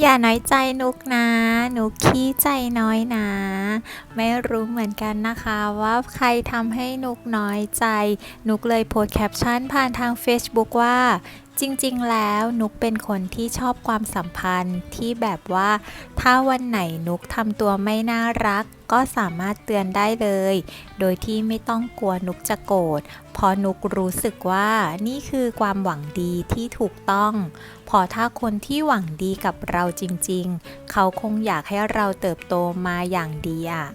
อย่าน้อยใจนุกนะ นุกขี้ใจน้อยนะ ไม่รู้เหมือนกันนะคะว่าใครทำให้นุกน้อยใจ นุกเลยโพสแคปชั่นผ่านทาง Facebook ว่า จริงๆ แล้วนุกเป็นคนที่ชอบความสัมพันธ์ที่แบบว่า ถ้าวันไหนนุกทำตัวไม่น่ารัก ก็สามารถเตือนได้เลย โดยที่ไม่ต้องกลัวนุกจะโกรธเพราะนุกรู้สึกว่านี่คือความหวังดีที่ถูกต้อง พอถ้าคนที่หวังดีกับเราจริงๆ เขาคงอยากให้เราเติบโตมาอย่างดีอะ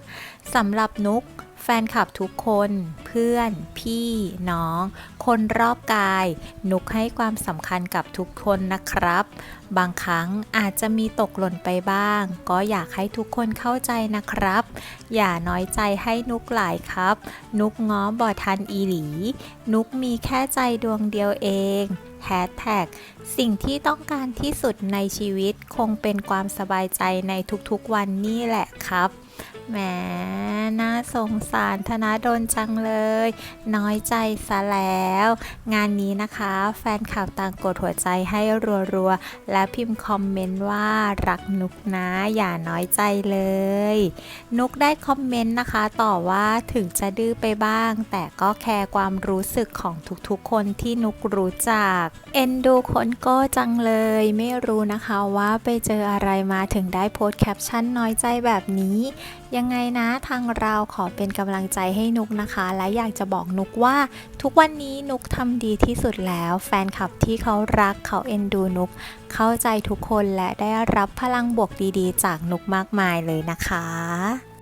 สำหรับนุก แฟนคลับทุกคน เพื่อน พี่น้อง คนรอบกาย นุกให้ความสำคัญกับทุกคนนะครับ บางครั้งอาจจะมีตกหล่นไปบ้าง ก็อยากให้ทุกคนเข้าใจนะครับ อย่าน้อยใจให้นุกหลายครับ นุกง้อบอทันอีหลี นุกมีแค่ใจดวงเดียวเองแฮชแท็กสิ่งที่ต้องการที่สุดในชีวิตคงเป็นความสบายใจในทุกๆวันนี่แหละครับ แหมน่าสงสารธนาดนจังเลย น้อยใจซะแล้ว งานนี้นะคะ แฟนคลับต่างกดหัวใจให้รัวๆ และพิมพ์คอมเมนต์ว่ารักนุกนะอย่าน้อยใจเลย นุกได้คอมเมนต์นะคะ ต่อว่าถึงจะดื้อไปบ้าง แต่ก็แคร์ความรู้สึกของทุกๆคนที่นุกรู้จัก เอ็นดูคนโก้จังเลย ไม่รู้นะคะว่าไปเจออะไรมาถึงได้โพสต์แคปชั่นน้อยใจแบบนี้ยังไงนะทางเราขอเป็นกำลังใจให้นุกนะคะ และอยากจะบอกนุกว่า ทุกวันนี้นุกทำดีที่สุดแล้ว แฟนคลับที่เขารักเขาเอ็นดูนุก เข้าใจทุกคนและได้รับพลังบวกดีๆ จากนุกมากมายเลยนะคะ